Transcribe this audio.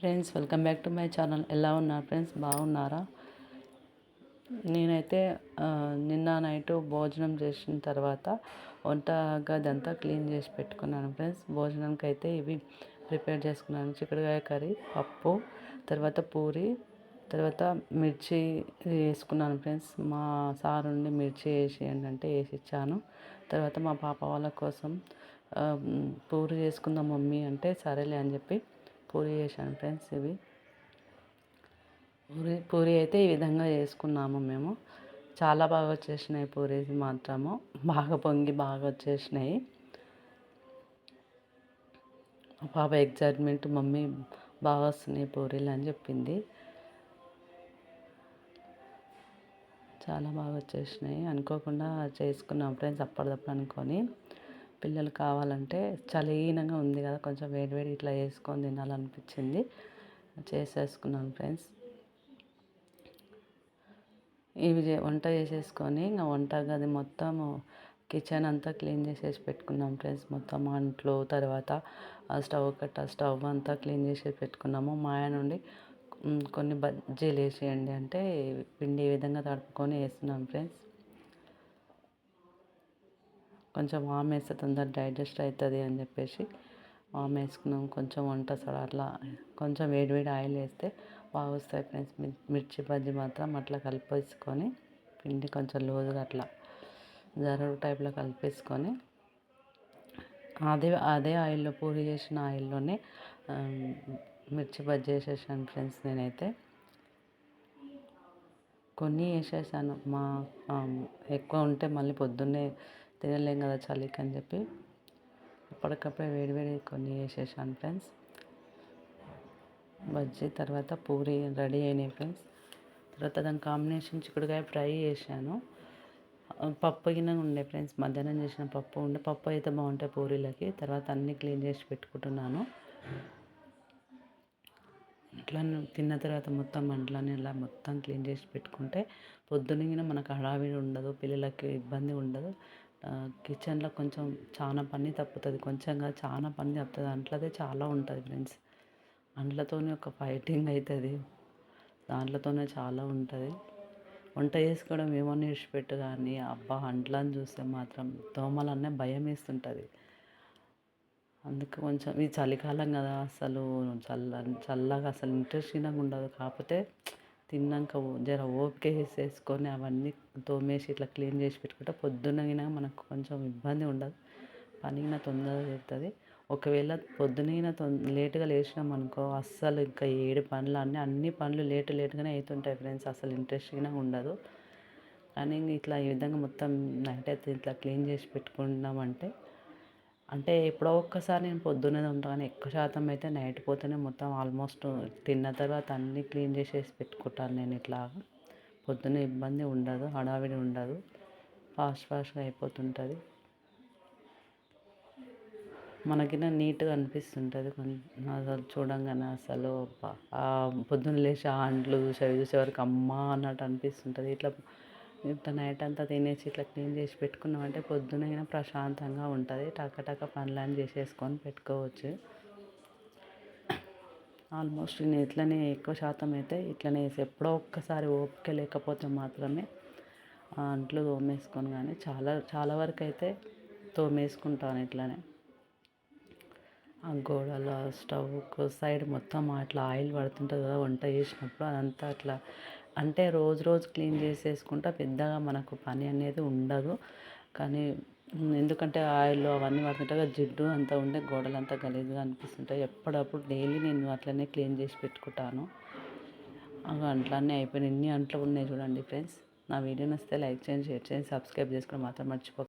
Friends welcome back to my channel ఎలా ఉన్నారు friends బాగున్నారా? నేనైతే నిన్న నైట్ భోజనం చేసిన తర్వాత వంట గది అంతా క్లీన్ చేసి పెట్టుకున్నాను ఫ్రెండ్స్ భోజనంకి అయితే ఇవి ప్రిపేర్ చేసుకున్నాను. చిక్కుడుకాయ కర్రీ పప్పు తర్వాత పూరి తర్వాత మిర్చి వేసుకున్నాను ఫ్రెండ్స్ మా సార్ ఉండి మిర్చి వేసి అంటే వేసి ఇచ్చాను తర్వాత మా పాప వాళ్ళ కోసం పూరి చేసుకుందాం మమ్మీ అంటే సరేలే అని చెప్పి పూరి చేశాను ఫ్రెండ్స్ ఇవి. పూరి పూరి అయితే ఈ విధంగా చేసుకున్నాము మేము. చాలా బాగా వచ్చేసినాయి పూరీస్ మాత్రము. బాగా పొంగి బాగా వచ్చేసినాయి. మా పాప ఎగ్జైట్మెంట్ మమ్మీ బాగా వస్తున్నాయి పూరీలు అని చెప్పింది. చాలా బాగా వచ్చేసినాయి. అనుకోకుండా చేసుకున్నాం ఫ్రెండ్స్ అప్పటిదప్పుడు అనుకొని. పిల్లలు కావాలంటే చలీనంగా ఉంది కదా కొంచెం వేడి వేడి ఇట్లా చేసుకొని తినాలనిపించింది. చేసేసుకున్నాను ఫ్రెండ్స్. ఇవి వంట చేసేసుకొని ఇంకా వంట గది మొత్తము కిచెన్ అంతా క్లీన్ చేసేసి పెట్టుకున్నాం ఫ్రెండ్స్. మొత్తం అంట్లు తర్వాత ఆ స్టవ్ కట్ట స్టవ్ అంతా క్లీన్ చేసి పెట్టుకున్నాము. మాయ నుండి కొన్ని బజ్జీలు వేసేయండి అంటే పిండి ఈ విధంగా తడుపుకొని వేస్తున్నాం ఫ్రెండ్స్. కొంచెం వామ్ వేస్తే తొందర డైజెస్ట్ అవుతుంది అని చెప్పేసి వామ్ వేసుకున్నాం కొంచెం వంట సోడా అట్లా కొంచెం వేడి వేడి ఆయిల్ వేస్తే బాగా వస్తాయి ఫ్రెండ్స్. మిర్చి బజ్జీ మాత్రం అట్లా కలిపేసుకొని పిండి కొంచెం లూజ్గా అట్లా జరుగు టైప్లో కలిపేసుకొని అదే అదే ఆయిల్లో పూరి చేసిన ఆయిల్లోనే మిర్చి బజ్జీ వేసేసాను ఫ్రెండ్స్ నేనైతే. కొన్ని వేసేసాను. మా ఎక్కువ ఉంటే మళ్ళీ పొద్దున్నే తినలేం కదా చలికి అని చెప్పి అప్పటికప్పుడే వేడివేడి కొన్ని వేసేసాను ఫ్రెండ్స్. బజ్జీ తర్వాత పూరి రెడీ అయినాయి ఫ్రెండ్స్. తర్వాత దాని కాంబినేషన్ చిక్కుడుకాయ ఫ్రై చేశాను. పప్పు గిన్నె ఉండే ఫ్రెండ్స్ మధ్యాహ్నం చేసిన పప్పు ఉండే పప్పు అయితే బాగుంటాయి పూరీలకి. తర్వాత అన్నీ క్లీన్ చేసి పెట్టుకుంటున్నాను. ఇట్లా తిన్న తర్వాత మొత్తం మంటలని ఇలా మొత్తం క్లీన్ చేసి పెట్టుకుంటే పొద్దున్న మనకు హడావిడి ఉండదు పిల్లలకి ఇబ్బంది ఉండదు. కిచెన్లో కొంచెం చాలా పని తప్పుతుంది. కొంచెంగా చాలా పని తప్పుతుంది. అంట్లదే చాలా ఉంటుంది ఫ్రెండ్స్. అంట్లతోనే ఒక ఫైటింగ్ అవుతుంది దాంట్లతోనే చాలా ఉంటుంది. వంట చేసుకోవడం ఏమన్నా విడిచిపెట్టు కానీ అబ్బా అంట్లని చూస్తే మాత్రం దోమలన్నీ భయం వేస్తుంటుంది అందుకు కొంచెం ఇది చలికాలం కదా అసలు చల్ల చల్లగా అసలు ఇంట్రెస్టింగ్గా ఉండదు. కాకపోతే తిన్నాక జర ఓపిక వేసేసుకొని అవన్నీ తోమేసి ఇట్లా క్లీన్ చేసి పెట్టుకుంటే పొద్దునగినా మనకు కొంచెం ఇబ్బంది ఉండదు. పని తొందరగా తీరుతుంది ఒకవేళ పొద్దున తొం లేటుగా లేచినాం అనుకో అస్సలు ఇంకా ఏడు పనులు అన్నీ అన్ని పనులు లేటు లేటుగానే అవుతుంటాయి ఫ్రెండ్స్. అసలు ఇంట్రెస్ట్గా ఉండదు. కానీ ఇట్లా ఈ విధంగా మొత్తం నైట్ అయితే ఇట్లా క్లీన్ చేసి పెట్టుకున్నామంటే అంటే ఎప్పుడో ఒక్కసారి నేను పొద్దున్నే ఉంటాను కానీ ఎక్కువ శాతం అయితే నైట్ పోతేనే మొత్తం ఆల్మోస్ట్ తిన్న తర్వాత అన్నీ క్లీన్ చేసేసి పెట్టుకుంటాను నేను ఇట్లా. పొద్దున్నే ఇబ్బంది ఉండదు హడావిడి ఉండదు. ఫాస్ట్ ఫాస్ట్గా అయిపోతుంటుంది. మనకినా నీట్గా అనిపిస్తుంటుంది కొంచెం అసలు చూడంగానే అసలు పొద్దున్న లేచి ఆ అంట్లు చూసే చూసే వరకు అమ్మ అన్నట్టు అనిపిస్తుంటుంది. ఇట్లా ఇంత నైట్ అంతా తినేసి ఇట్లా క్లీన్ చేసి పెట్టుకున్నామంటే పొద్దునైనా ప్రశాంతంగా ఉంటుంది. టకటక టక పనులన్నీ చేసేసుకొని పెట్టుకోవచ్చు. ఆల్మోస్ట్ నేను ఇట్లనే ఎక్కువ శాతం అయితే ఇట్లనే వేసి ఎప్పుడో ఒక్కసారి ఓపిక లేకపోతే మాత్రమే అంట్లు తోమేసుకొని కానీ చాలా చాలా వరకు అయితే తోమేసుకుంటాను ఇట్లనే. ఆ గోడల స్టవ్ సైడ్ మొత్తం అట్లా ఆయిల్ పడుతుంటుంది కదా వంట చేసినప్పుడు అదంతా అట్లా అంటే రోజు రోజు క్లీన్ చేసేసుకుంటా పెద్దగా మనకు పని అనేది ఉండదు. కానీ ఎందుకంటే ఆయిల్ అవన్నీ పడుతుంటాయి జిడ్డు అంతా ఉండే గోడలంతా గలీజ్గా అనిపిస్తుంటాయి. ఎప్పుడప్పుడు డైలీ నేను అట్లనే క్లీన్ చేసి పెట్టుకుంటాను. అంట్లన్నీ అయిపోయినాయి. ఇన్ని అంట్లు ఉన్నాయి చూడండి ఫ్రెండ్స్. నా వీడియో నచ్చితే లైక్ చేయండి షేర్ చేయండి సబ్స్క్రైబ్ చేసుకుని మాత్రం మర్చిపో